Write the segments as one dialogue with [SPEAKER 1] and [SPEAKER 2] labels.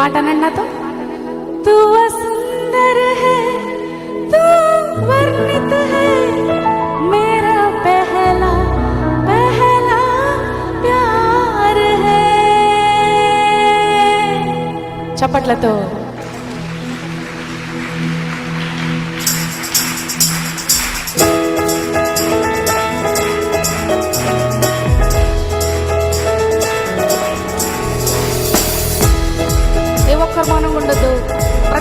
[SPEAKER 1] మాట అనండి నాతో तू सुंदर है तू वर्णित है मेरा पहला पहला प्यार है చప్పట్లతో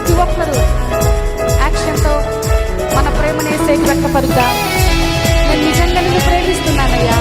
[SPEAKER 1] ప్రతి ఒక్కరూ యాక్షన్తో మన ప్రేమని సేక్ వ్యక్తపరుద్దాం నేను నిజంగా నిన్ను ప్రేమిస్తున్నానయ్యా.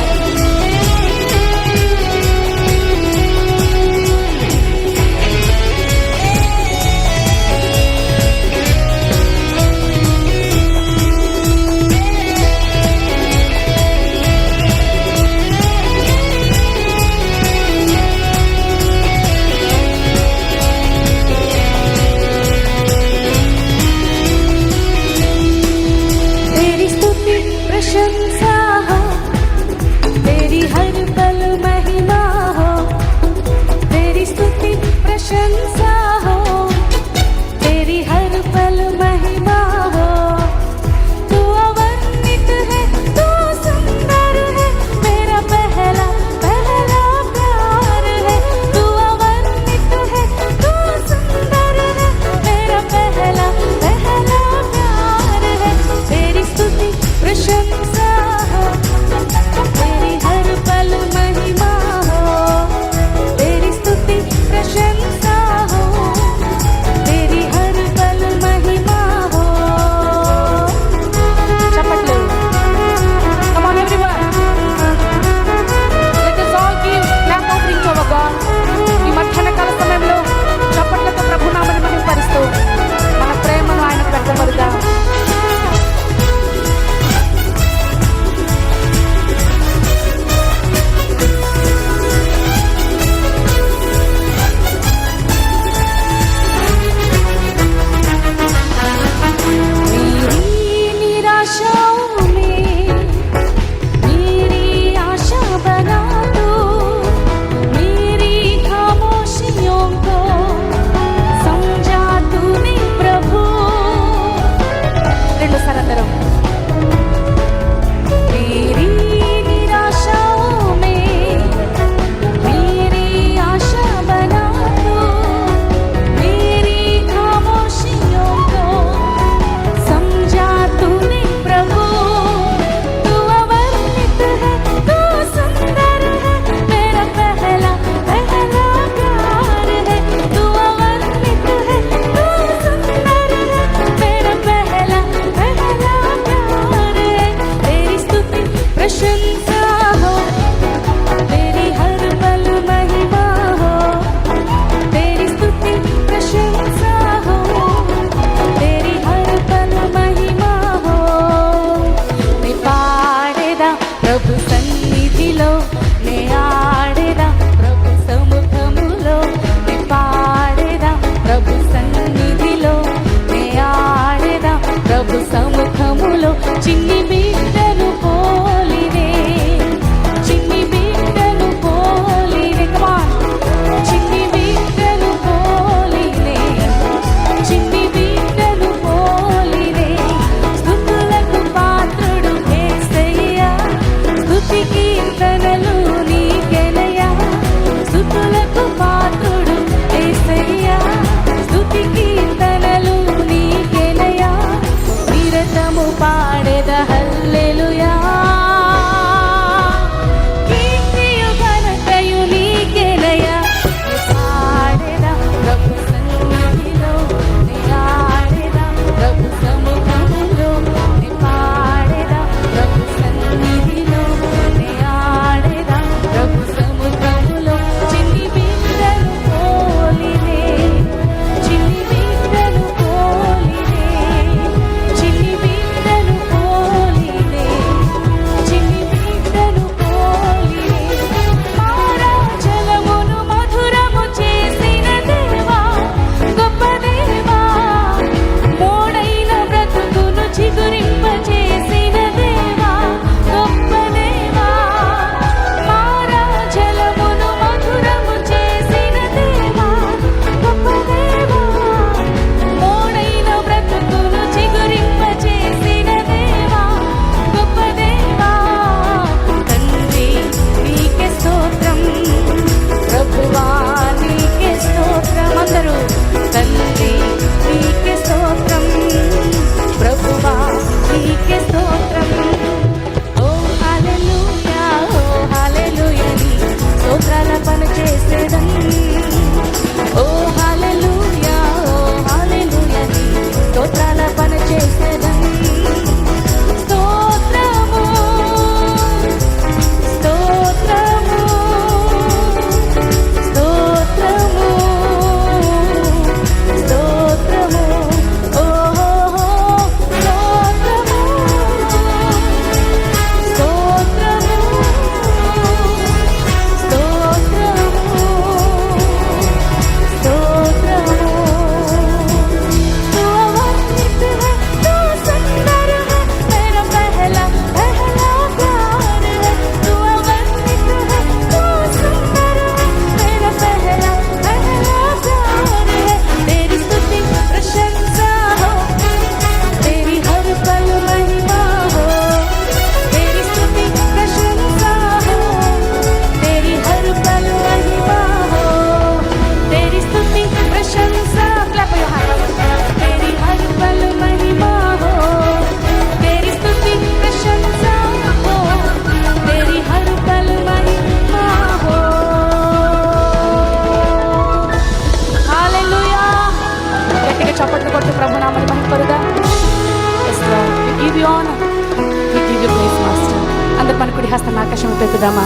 [SPEAKER 1] అందరి అందరు మన కుడి హస్తం ఆకాశం పెట్టుదామా?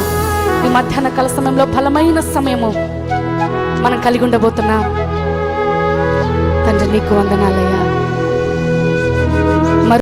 [SPEAKER 1] ఈ మధ్యాహ్న కాల సమయంలో బలమైన సమయము మనం కలిగి ఉండబోతున్నాం. తండ్రి నీకు వందనాలయ్యా.